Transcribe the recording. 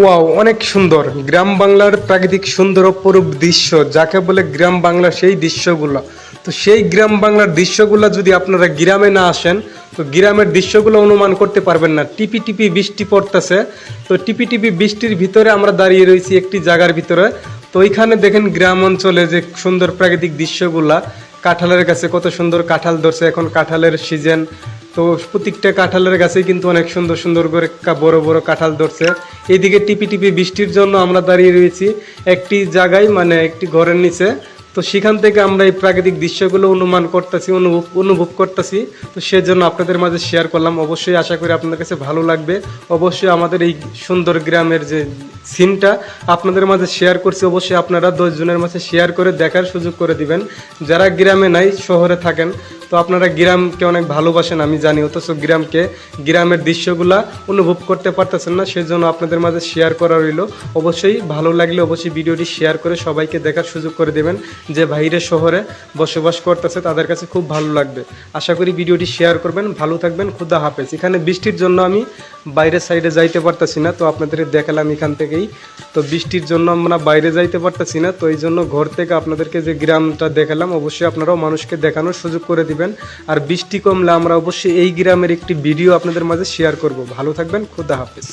Wow অনেক সুন্দর। গ্রাম বাংলার প্রাকৃতিক সুন্দর অপরূপ দৃশ্য, যাকে বলে গ্রাম বাংলার সেই দৃশ্যগুলো। তো সেই গ্রাম বাংলার দৃশ্যগুলো যদি আপনারা গ্রামে না আসেন, তো গ্রামের দৃশ্যগুলো অনুমান করতে পারবেন না। টিপি টিপি বৃষ্টি পড়তেছে। তো টিপি টিপি বৃষ্টির ভিতরে আমরা দাঁড়িয়ে রয়েছি একটি জায়গার ভিতরে। তো ওইখানে দেখেন গ্রাম অঞ্চলে যে সুন্দর প্রাকৃতিক দৃশ্যগুলা, কাঁঠালের গাছে কত সুন্দর কাঁঠাল ধরছে। এখন কাঁঠালের সিজন তো প্রত্যেকটা কাঁঠালের গাছে কিন্তু অনেক সুন্দর সুন্দর করে বড় বড় কাঁঠাল ধরছে। এইদিকে টিপি টিপি বৃষ্টির জন্য আমরা দাঁড়িয়ে রয়েছি একটি জায়গায় মানে একটি ঘরের নিচে। তো সেখান থেকে আমরা এই প্রাকৃতিক দৃশ্যগুলো অনুমান করতেছি, অনুভব অনুভব করতেছি। তো সেজন্য আপনাদের মাঝে শেয়ার করলাম। অবশ্যই আশা করি আপনাদের কাছে ভালো লাগবে। অবশ্যই আমাদের এই সুন্দর গ্রামের যে সিনটা আপনাদের মাঝে শেয়ার করছি। অবশ্যই আপনারা দশ জনের মাঝে শেয়ার করে দেখার সুযোগ করে দিবেন। যারা গ্রামে নাই, শহরে থাকেন, তো আপনারা গ্রামকে অনেক ভালোবাসেন, আমি জানি। অথচ গ্রামকে, গ্রামের দৃশ্যগুলা অনুভব করতে পারতেছেন না, সেজন্য আপনাদের মাঝে শেয়ার করা রইল। অবশ্যই ভালো লাগলে অবশ্যই ভিডিওটি শেয়ার করে সবাইকে দেখার সুযোগ করে দেবেন, যে বাইরে শহরে বসবাস করতেছে, তাদের কাছে খুব ভালো লাগবে। আশা করি ভিডিওটি শেয়ার করবেন, ভালো থাকবেন, খুদা হাফেজ। এখানে বৃষ্টির জন্য আমি বাইরের সাইডে যাইতে পারতেছি না, তো আপনাদের দেখালাম এখান থেকেই। তো বৃষ্টির জন্য আমরা বাইরে যাইতে পারতেছি না, তো এই জন্য ঘর থেকে আপনাদেরকে যে গ্রামটা দেখালাম, অবশ্যই আপনারাও মানুষকে দেখানোর সুযোগ করে দিবেন। আর বৃষ্টি কমলে আমরা অবশ্যই এই গ্রামের একটি ভিডিও আপনাদের মাঝে শেয়ার করব। ভালো থাকবেন, খুদা হাফেজ।